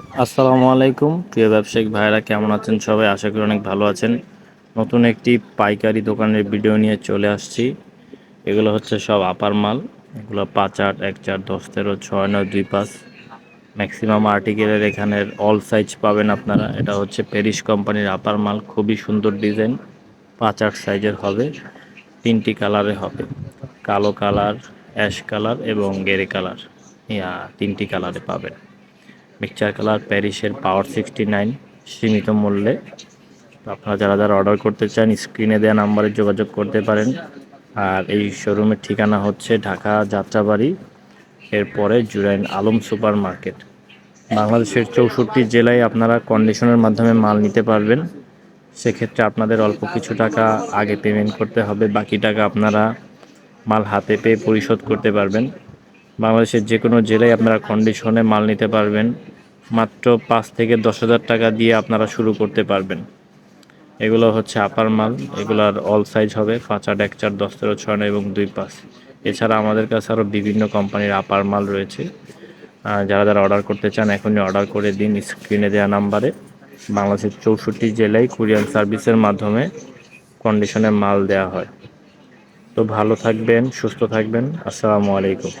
আসসালামু আলাইকুম। প্রিয় ব্যবসায়িক ভাইরা কেমন আছেন সবাই? আশা করি অনেক ভালো আছেন। নতুন একটি পাইকারি দোকানের ভিডিও নিয়ে চলে আসছি। এগুলো হচ্ছে সব আপার মাল। এগুলো পাঁচ আট, এক চার, দশ, তেরো, ছয়, নয়, দুই, পাঁচ। ম্যাক্সিমাম আর্টিকেলের এখানের অল সাইজ পাবেন আপনারা। এটা হচ্ছে প্যারিস কোম্পানির আপার মাল। খুবই সুন্দর ডিজাইন পাঁচ আট সাইজের হবে। তিনটি কালারে হবে। কালো কালার অ্যাশ কালার এবং গেরে কালার ইয়া, তিনটি কালারে পাবেন। মিক্সচার কালার প্যারিসের পাওয়ার সিক্সটি নাইন সীমিত মূল্যে। আপনারা যারা যারা অর্ডার করতে চান স্ক্রিনে দেওয়া নাম্বারে যোগাযোগ করতে পারেন। আর এই শোরুমের ঠিকানা হচ্ছে ঢাকা যাত্রাবাড়ি, এরপরে জুরাইন আলম সুপার মার্কেট বাংলাদেশের চৌষট্টি জেলায় আপনারা কন্ডিশনের মাধ্যমে মাল নিতে পারবেন। সেক্ষেত্রে আপনাদের অল্প কিছু টাকা আগে পেমেন্ট করতে হবে। বাকি টাকা আপনারা মাল হাতে পেয়ে পরিশোধ করতে পারবেন। বাংলাদেশের যে কোনো জেলায় আপনারা কন্ডিশনে মাল নিতে পারবেন। মাত্র পাঁচ থেকে দশ হাজার টাকা দিয়ে আপনারা শুরু করতে পারবেন। এগুলো হচ্ছে আপার মাল এগুলার অল সাইজ হবে পাঁচ আট এক চার দশ তেরো ছয় নয় এবং দুই পাঁচ এছাড়া আমাদের কাছে আরও বিভিন্ন কোম্পানির আপার মাল রয়েছে। যারা যারা অর্ডার করতে চান, এখনই অর্ডার করে দিন স্ক্রিনে দেওয়া নাম্বারে বাংলাদেশের চৌষট্টি জেলায় কুরিয়ার সার্ভিসের মাধ্যমে কন্ডিশনে মাল দেওয়া হয়। তো ভালো থাকবেন, সুস্থ থাকবেন। আসসালামু আলাইকুম।